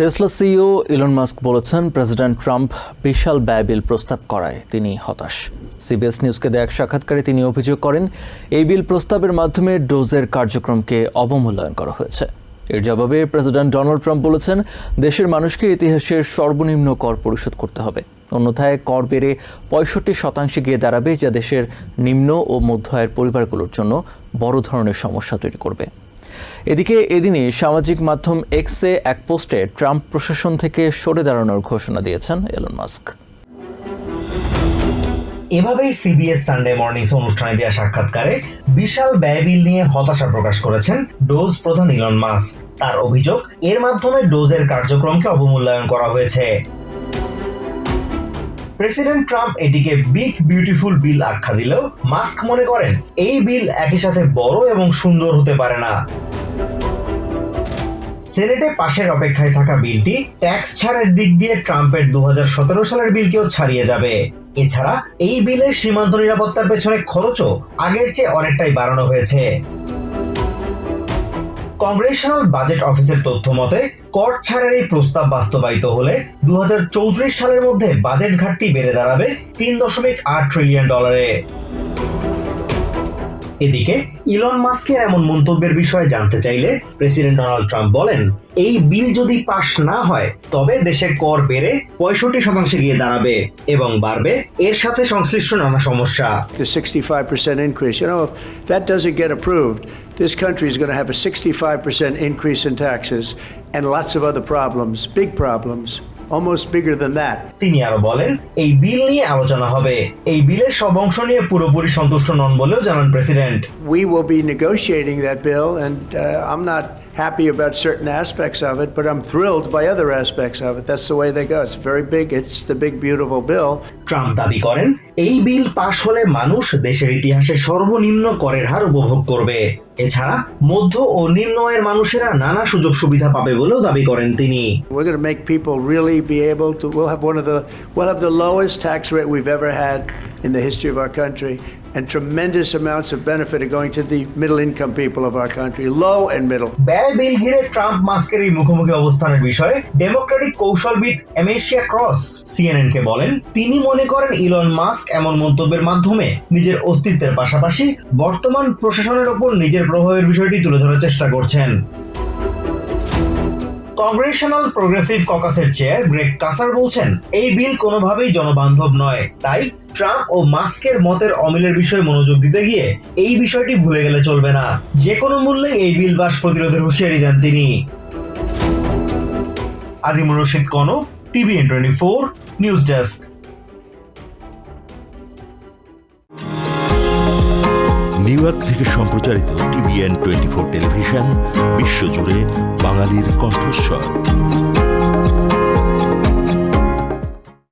Tesla CEO Elon Musk বলেছেন president Trump বিশাল ব্যয় বিল প্রস্তাব করায়, তিনি হতাশ। সিবিএস নিউজকে দেয়া এক সাক্ষাৎকারে তিনি অভিযোগ করেন, এই বিল প্রস্তাবের মাধ্যমে ডোজের কার্যক্রমকে অবমূল্যায়ন করা হয়েছে। এর জবাবে প্রেসিডেন্ট ডোনাল্ড ট্রাম্প বলেছেন, দেশের মানুষকে ইতিহাসের সর্বনিম্ন কর পরিশোধ করতে হবে। অন্যথায় কর বেড়ে পঁয়ষট্টি শতাংশে গিয়ে দাঁড়াবে, যা দেশের নিম্ন ও মধ্য আয়ের পরিবারগুলোর জন্য বড় ধরনের সমস্যা তৈরি করবে। এদিকে এদিনই সামাজিক মাধ্যম এক্সে এক পোস্টে ট্রাম্প প্রশাসন থেকে সরে দাঁড়ানোর ঘোষণা দিয়েছেন এলন মাস্ক এভাবেই সিবিএস সানডে মর্নিংস অনুষ্ঠানে দেওয়া সাক্ষাৎকারে বিশাল ব্যয়বিল নিয়ে হতাশা প্রকাশ করেছেন ডোজ প্রধান ইলন মাস্ক তার অভিযোগ, এর মাধ্যমে ডোজের কার্যক্রমকে অবমূল্যায়ন করা হয়েছে। প্রেসিডেন্ট ট্রাম্প এটিকে বিগ বিউটিফুল বিল আখ্যা দিলেও মাস্ক মনে করেন এই বিল একই সাথে বড় এবং সুন্দর হতে পারে না। সেনেটে পাশের অপেক্ষায় থাকা বিলটি ট্যাক্স ছাড়ের দিক দিয়ে ট্রাম্পের দু হাজার সতেরো সালের বিলকেও ছাড়িয়ে যাবে। এছাড়া এই বিলের সীমান্ত নিরাপত্তার পেছনে খরচও আগের চেয়ে অনেকটাই বাড়ানো হয়েছে। কংগ্রেশনাল বাজেট অফিসের তথ্য মতে, কর ছাড়ের এই প্রস্তাব বাস্তবায়িত হলে দু হাজার চৌত্রিশ সালের মধ্যে বাজেট ঘাটতি বেড়ে দাঁড়াবে তিন দশমিক আট ট্রিলিয়ন ডলারে এদিকে ইলন মাস্কের এমন মন্তব্যের বিষয়ে জানতে চাইলে প্রেসিডেন্ট ডোনাল্ড ট্রাম্প বলেন এই বিল যদি পাশ না হয় তবে দেশে কর বেড়ে পঁয়ষট্টি শতাংশে গিয়ে দাঁড়াবে এবং বাড়বে। এর সাথে সংশ্লিষ্ট নানা সমস্যা। This country is going to have a 65% increase in taxes and lots of other problems, big problems, almost bigger than that. তিনি আরও বলেন এই বিল নিয়ে আলোচনা হবে এই বিলের সব অংশ নিয়ে পুরোপুরি সন্তুষ্ট নন বলেও জানান president We will be negotiating that bill, and uh, I'm not happy about certain aspects of it, but I'm thrilled by other aspects of it. That's the way they go. It's very big. It's the big, beautiful bill. Trump দাবি করেন এই বিল পাশ হলে মানুষ দেশের ইতিহাসে সর্বনিম্ন করের হার উপভোগ করবে এছাড়া মধ্য ও নিম্ন আয়ের মানুষেরা নানা সুযোগ সুবিধা পাবে বলেও দাবি করেন তিনি We're going to make people really be able to. We'll have one of the. We'll have the lowest tax rate we've ever had in the history of our country, and tremendous amounts of benefit are going to the middle-income people of our country, low and middle. ব্যয় বিল ঘিরে Trump মাস্কের এই মুখোমুখি অবস্থানের বিষয়ে Democratic কৌশলবিদ এমেশিয়া Cross CNN কে বলেন তিনি মনে করেন ইলন মাস্ক এমন মন্তব্যের মাধ্যমে নিজের অস্তিত্বের পাশাপাশি বর্তমান প্রশাসনের ওপর নিজের প্রভাবের বিষয়টি তুলে ধরার চেষ্টা করছেন কংগ্রেশনাল প্রোগ্রেসিভ ককাসের চেয়ার গ্রেগ কাসার বলছেন, এই বিল কোনোভাবেই জনবান্ধব নয়। তাই ট্রাম্প ও মাস্কের মতের অমিলের বিষয়ে মনোযোগ দিতে গিয়ে এই বিষয়টি ভুলে গেলে চলবে না। যে কোনো মূল্যে এই বিল বাস প্রতিরোধের হুঁশিয়ারি দেন তিনি। Azimur Rashid Konok TVN twenty four, news desk. New York থেকে সম্প্রচারিত টিভিএন টোয়েন্টি ফোর টেলিভিশন, বিশ্বজুড়ে বাঙালির কণ্ঠস্বর।